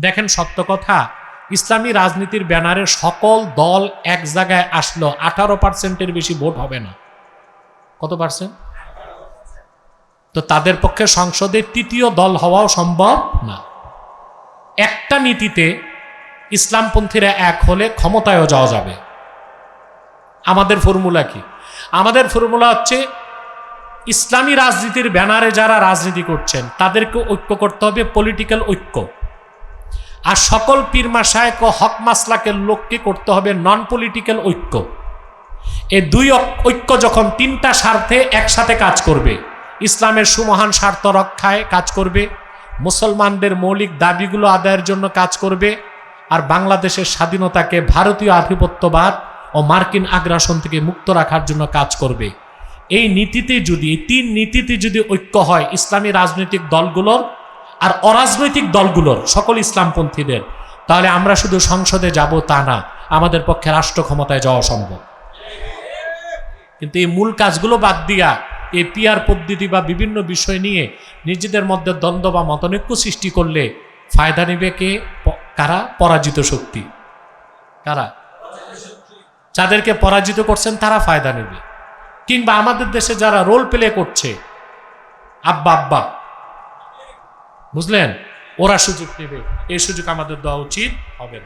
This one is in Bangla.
দেখেন সত্য কথা, ইসলামী রাজনীতির ব্যানারে সকল দল এক জায়গায় আসলো, আঠারো পার্সেন্টের বেশি ভোট হবে না। কত পার্সেন্ট? তো তাদের পক্ষে সংসদে তৃতীয় দল হওয়াও সম্ভব না। একটা নীতিতে ইসলামপন্থীরা এক হলে ক্ষমতায়ও যাওয়া যাবে। আমাদের ফর্মুলা কি? আমাদের ফর্মুলা হচ্ছে ইসলামী রাজনীতির ব্যানারে যারা রাজনীতি করছেন, তাদেরকে ঐক্য করতে হবে পলিটিক্যাল ঐক্য। আর সকল পীরমা শায়েক ও হক মাসলাকের লোককে করতে হবে নন পলিটিক্যাল ঐক্য। এই দুই ঐক্য যখন তিনটা স্বার্থে একসাথে কাজ করবে, ইসলামের সুমহান স্বার্থ রক্ষায় কাজ করবে, মুসলমানদের মৌলিক দাবিগুলো আদায়ের জন্য কাজ করবে, আর বাংলাদেশের স্বাধীনতাকে ভারতীয় আধিপত্যবাদ ও মার্কিন আগ্রাসন থেকে মুক্ত রাখার জন্য কাজ করবে। এই নীতিতে যদি, এই তিন নীতিতে যদি ঐক্য হয়, ইসলামী রাজনৈতিক দলগুলোর আর অরাজনৈতিক দলগুলোর, সকল ইসলামপন্থীদের, তাহলে আমরা শুধু সংসদে যাব তা না, আমাদের পক্ষে রাষ্ট্র ক্ষমতায় যাওয়া সম্ভব কিন্তু এই মূল কাজগুলো বাদ দিয়া এই পিয়ার পদ্ধতি বা বিভিন্ন বিষয় নিয়ে নিজেদের মধ্যে দ্বন্দ্ব বা মতনৈক্য সৃষ্টি করলে ফায়দা নেবে কে? কারা? পরাজিত শক্তি। কারা? যাদেরকে পরাজিত করছেন তারা ফায়দা নেবে। কিংবা আমাদের দেশে যারা রোল প্লে করছে, আব্বা আব্বা বুঝলেন? ওরা সুযোগ নেবে। এই সুযোগ আমাদের দেওয়া উচিত হবে না।